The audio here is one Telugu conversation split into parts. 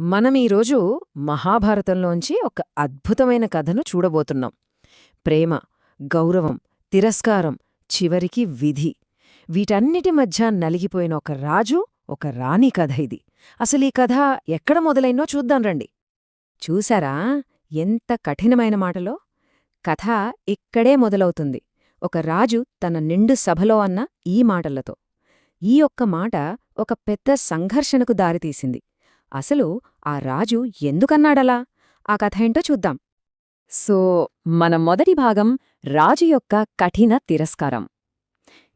మనం మహాభారతంలోంచి ఒక అద్భుతమైన కథను చూడబోతున్నాం. ప్రేమ గౌరవం తిరస్కారం చివరికి విధి. వీటన్నిటి మధ్య నలిగిపోయిన ఒక రాజు ఒక రాణి కథ ఇది. అసలీ కథ ఎక్కడ మొదలైందో చూద్దాం రండి. చూశారా? ఎంత కఠినమైన మాటలో? కథ ఇక్కడే మొదలవుతుంది. ఒక రాజు తన నిండు సభలో అన్న ఈ మాటలతో. ఈ ఒక్క మాట ఒక పెద్ద సంఘర్షణకు దారితీసింది. అసలు ఆ రాజు ఎందుకన్నాడలా? ఆ కథ ఏంటో చూద్దాం. సో మన మొదటి భాగం రాజు యొక్క కఠిన తిరస్కారం.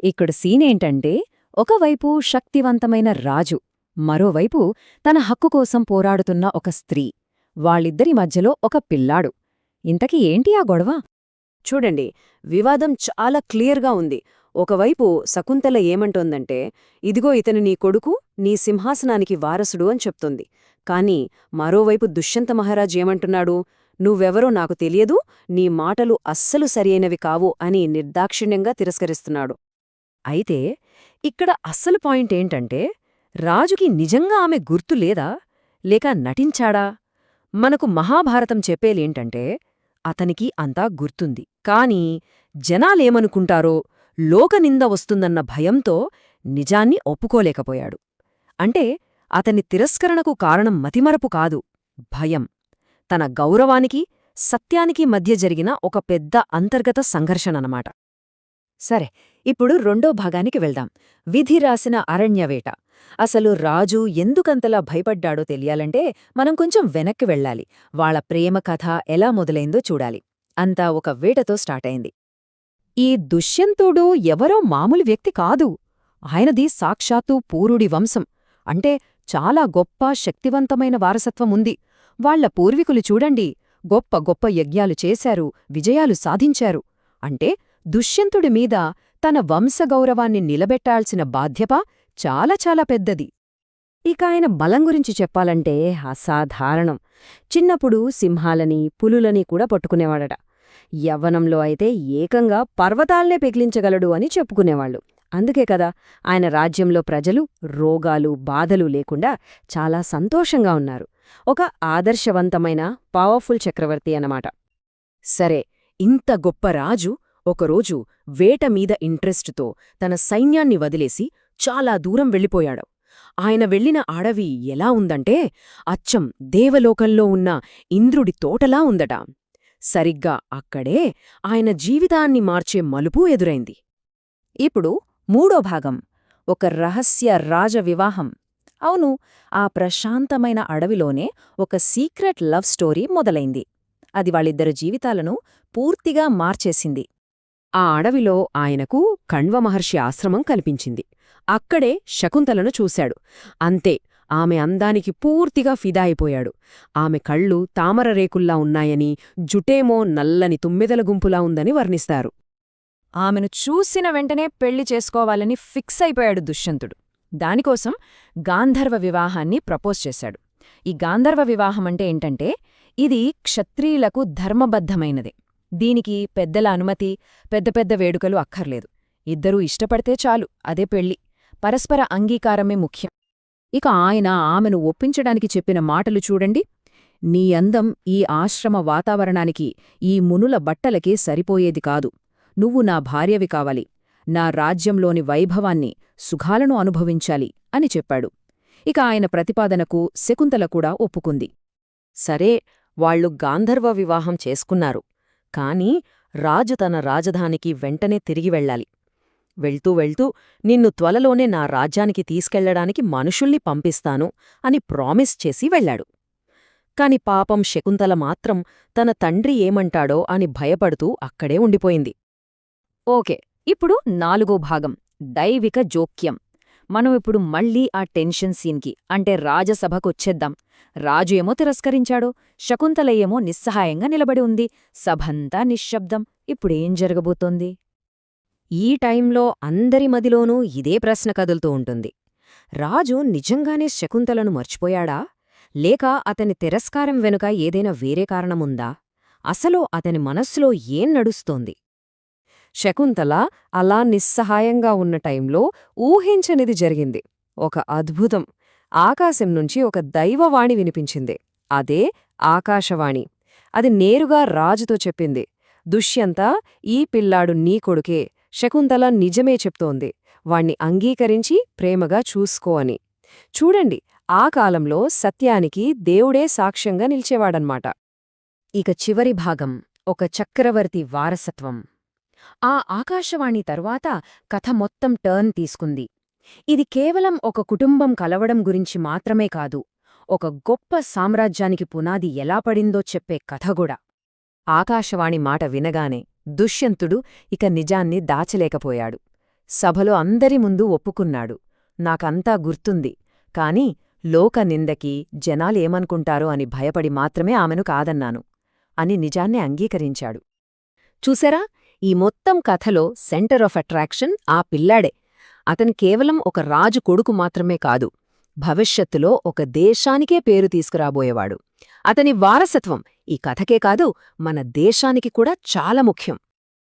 ఇక్కడ సీనేంటంటే ఒకవైపు శక్తివంతమైన రాజు మరోవైపు తన హక్కు కోసం పోరాడుతున్న ఒక స్త్రీ వాళ్ళిద్దరి మధ్యలో ఒక పిల్లాడు. ఇంతకీ ఏంటి ఆ గొడవ? చూడండి వివాదం చాలా క్లియర్గా ఉంది. ఒకవైపు శకుంతల ఏమంటోందంటే ఇదిగో ఇతను నీ కొడుకు నీ సింహాసనానికి వారసుడు అని చెప్తుంది. కాని మరోవైపు దుష్యంత మహారాజ్ ఏమంటున్నాడు నువ్వెవరో నాకు తెలియదు నీ మాటలు అస్సలు సరియైనవి కావు అని నిర్దాక్షిణ్యంగా తిరస్కరిస్తున్నాడు. అయితే ఇక్కడ అస్సలు పాయింట్ ఏంటంటే రాజుకి నిజంగా ఆమె గుర్తు లేదా లేక నటించాడా? మనకు మహాభారతం చెప్పేలేంటంటే అతనికి అంతా గుర్తుంది. కాని జనాలేమనుకుంటారో లోకనింద వస్తుందన్న భయంతో నిజాన్ని ఒప్పుకోలేకపోయాడు. అంటే అతని తిరస్కరణకు కారణం మతిమరపు కాదు భయం. తన గౌరవానికి సత్యానికి మధ్య జరిగిన ఒక పెద్ద అంతర్గత సంఘర్షణనమాట. సరే ఇప్పుడు రెండో భాగానికి వెళ్దాం. విధి రాసిన అరణ్యవేట. అసలు రాజు ఎందుకంతలా భయపడ్డాడో తెలియాలంటే మనం కొంచెం వెనక్కి వెళ్ళాలి. వాళ్ళ ప్రేమ కథ ఎలా మొదలైందో చూడాలి. అంతా ఒక వేటతో స్టార్టైంది ఈ దుష్యంతుడు ఎవరో మామూలు వ్యక్తి కాదు. ఆయనది సాక్షాత్తు పూరుడి వంశం. అంటే చాలా గొప్ప శక్తివంతమైన వారసత్వం ఉంది. వాళ్ళ పూర్వీకులు చూడండి. గొప్ప గొప్ప యజ్ఞాలు చేశారు. విజయాలు సాధించారు. అంటే దుష్యంతుడి మీద తన వంశగౌరవాన్ని నిలబెట్టాల్సిన బాధ్యత చాలా చాలా పెద్దది. ఇక ఆయన బలం గురించి చెప్పాలంటే అసాధారణం. చిన్నప్పుడు సింహాలని పులులని కూడా పట్టుకునేవాడట. యవ్వనంలో అయితే ఏకంగా పర్వతాల్నే పెకిలించగలడు అని చెప్పుకునేవాళ్ళు అందుకే కదా ఆయన రాజ్యంలో ప్రజలు రోగాలు బాధలు లేకుండా చాలా సంతోషంగా ఉన్నారు. ఒక ఆదర్శవంతమైన పవర్ఫుల్ చక్రవర్తి అన్నమాట. సరే ఇంత గొప్ప రాజు ఒకరోజు వేట మీద ఇంట్రెస్టుతో తన సైన్యాన్ని వదిలేసి చాలా దూరం వెళ్ళిపోయాడు. ఆయన వెళ్ళిన అడవి ఎలా ఉందంటే అచ్చం దేవలోకంలో ఉన్న ఇంద్రుడి తోటలా ఉందట. సరిగ్గా అక్కడే ఆయన జీవితాన్ని మార్చే మలుపు ఎదురైంది. ఇప్పుడు మూడో భాగం ఒక రహస్య రాజ వివాహం అవును ఆ ప్రశాంతమైన అడవిలోనే ఒక సీక్రెట్ లవ్ స్టోరీ మొదలైంది. అది వాళ్ళిద్దరు జీవితాలను పూర్తిగా మార్చేసింది. ఆ అడవిలో ఆయనకు కణ్వ మహర్షి ఆశ్రమం కనిపించింది అక్కడే శకుంతలను చూశాడు. అంతే ఆమె అందానికి పూర్తిగా ఫిదా అయిపోయాడు. ఆమె కళ్ళు తామరరేకుల్లా ఉన్నాయని జుటేమో నల్లని తుమ్మెదల గుంపులా ఉందని వర్ణిస్తారు. ఆమెను చూసిన వెంటనే పెళ్ళి చేసుకోవాలని ఫిక్స్ అయిపోయాడు దుష్యంతుడు. దానికోసం గాంధర్వ వివాహాన్ని ప్రపోజ్ చేశాడు. ఈ గాంధర్వ వివాహమంటే ఏంటంటే ఇది క్షత్రియులకు ధర్మబద్ధమైనది. దీనికి పెద్దల అనుమతి పెద్ద పెద్ద వేడుకలు అక్కర్లేదు. ఇద్దరూ ఇష్టపడితే చాలు అదే పెళ్ళి. పరస్పర అంగీకారమే ముఖ్యం. ఇక ఆయన ఆమెను ఒప్పించడానికి చెప్పిన మాటలు చూడండి. నీ అందం ఈ ఆశ్రమ వాతావరణానికి ఈ మునుల బట్టలకే సరిపోయేది కాదు. నువ్వు నా భార్యవి కావాలి. నా రాజ్యంలోని వైభవాన్ని సుఖాలను అనుభవించాలి అని చెప్పాడు. ఇక ఆయన ప్రతిపాదనకు శకుంతల కూడా ఒప్పుకుంది. సరే వాళ్ళు గాంధర్వ వివాహం చేసుకున్నారు. కాని రాజు తన రాజధానికి వెంటనే తిరిగి వెళ్ళాలి. వెళ్తూ వెళ్తూ నిన్ను త్వలలోనే నా రాజ్యానికి తీసుకెళ్ళడానికి మనుషుల్ని పంపిస్తాను అని ప్రామిస్ చేసి వెళ్ళాడు. కాని పాపం శకుంతల మాత్రం తన తండ్రి ఏమంటాడో అని భయపడుతూ అక్కడే ఉండిపోయింది. ఓకే ఇప్పుడు నాలుగో భాగం దైవిక జోక్యం. మనం ఇప్పుడు మళ్ళీ ఆ టెన్షన్ సీన్కి అంటే రాజసభకొచ్చేద్దాం. రాజు ఏమో తిరస్కరించాడు శకుంతల ఏమో నిస్సహాయంగా నిలబడి ఉంది. సభంతా నిశ్శబ్దం. ఇప్పుడేం జరగబోతోంది? ఈ టైంలో అందరి మదిలోనూ ఇదే ప్రశ్న కదులుతూ ఉంటుంది. రాజు నిజంగానే శకుంతలను మర్చిపోయాడా? లేక అతని తిరస్కారం వెనుక ఏదైనా వేరే కారణముందా? అసలు అతని మనస్సులో ఏం నడుస్తోంది? శకుంతల అలా నిస్సహాయంగా ఉన్న టైంలో ఊహించనిది జరిగింది. ఒక అద్భుతం! ఆకాశం నుంచి ఒక దైవవాణి వినిపించింది. అదే ఆకాశవాణి. అది నేరుగా రాజుతో చెప్పింది. దుష్యంత ఈ పిల్లాడు నీ కొడుకే. శకుంతల నిజమే చెప్తోంది. వాణ్ణి అంగీకరించి ప్రేమగా చూసుకో అని. చూడండి ఆ కాలంలో సత్యానికి దేవుడే సాక్ష్యంగా నిలిచేవాడన్మాట. ఇక చివరి భాగం ఒక చక్రవర్తి వారసత్వం. ఆ ఆకాశవాణి తరువాత కథ మొత్తం టర్న్ తీసుకుంది. ఇది కేవలం ఒక కుటుంబం కలవడం గురించి మాత్రమే కాదు ఒక గొప్ప సామ్రాజ్యానికి పునాది ఎలా పడిందో చెప్పే కథగూడా ఆకాశవాణి మాట వినగానే దుష్యంతుడు ఇక నిజాన్ని దాచలేకపోయాడు. సభలో అందరి ముందు ఒప్పుకున్నాడు. నాకంతా గుర్తుంది. కాని లోక నిందకి జనాలేమనుకుంటారో అని భయపడి మాత్రమే ఆమెను కాదన్నాను అని నిజాన్ని అంగీకరించాడు. చూసారా? ఈ మొత్తం కథలో సెంటర్ ఆఫ్ అట్రాక్షన్ ఆ పిల్లాడే. అతను కేవలం ఒక రాజు కొడుకు మాత్రమే కాదు. భవిష్యత్తులో ఒక దేశానికే పేరు తీసుకురాబోయేవాడు. అతని వారసత్వం ఈ కథకే కాదు మన దేశానికి కూడా చాలా ముఖ్యం.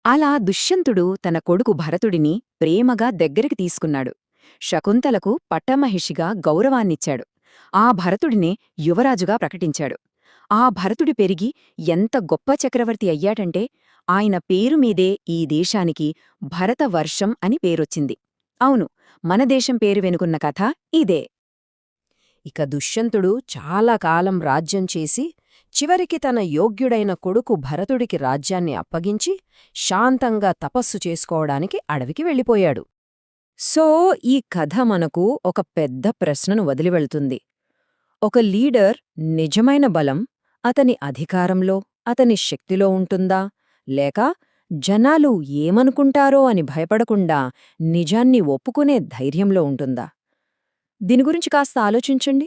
అలా దుష్యంతుడు తన కొడుకు భరతుడిని ప్రేమగా దగ్గరికి తీసుకున్నాడు. శకుంతలకు పట్టమహిషిగా గౌరవాన్నిచ్చాడు. ఆ భరతుడినే యువరాజుగా ప్రకటించాడు. ఆ భరతుడి పెరిగి ఎంత గొప్ప చక్రవర్తి అయ్యాడంటే ఆయన పేరు మీదే ఈ దేశానికి భరతవర్షం అని పేరొచ్చింది. అవును మన దేశం పేరు వెనుకున్న కథ ఇదే. ఇక దుష్యంతుడు చాలా కాలం రాజ్యం చేసి చివరికి తన యోగ్యుడైన కొడుకు భరతుడికి రాజ్యాన్ని అప్పగించి శాంతంగా తపస్సు చేసుకోవడానికి అడవికి వెళ్ళిపోయాడు. సో ఈ కథ మనకు ఒక పెద్ద ప్రశ్నను వదిలివెళ్తుంది. ఒక లీడర్ నిజమైన బలం అతని అధికారంలో అతని శక్తిలో ఉంటుందా? లేక జనాలు ఏమనుకుంటారో అని భయపడకుండా నిజాన్ని ఒప్పుకునే ధైర్యంలో ఉంటుందా? దీని గురించి కాస్త ఆలోచించండి.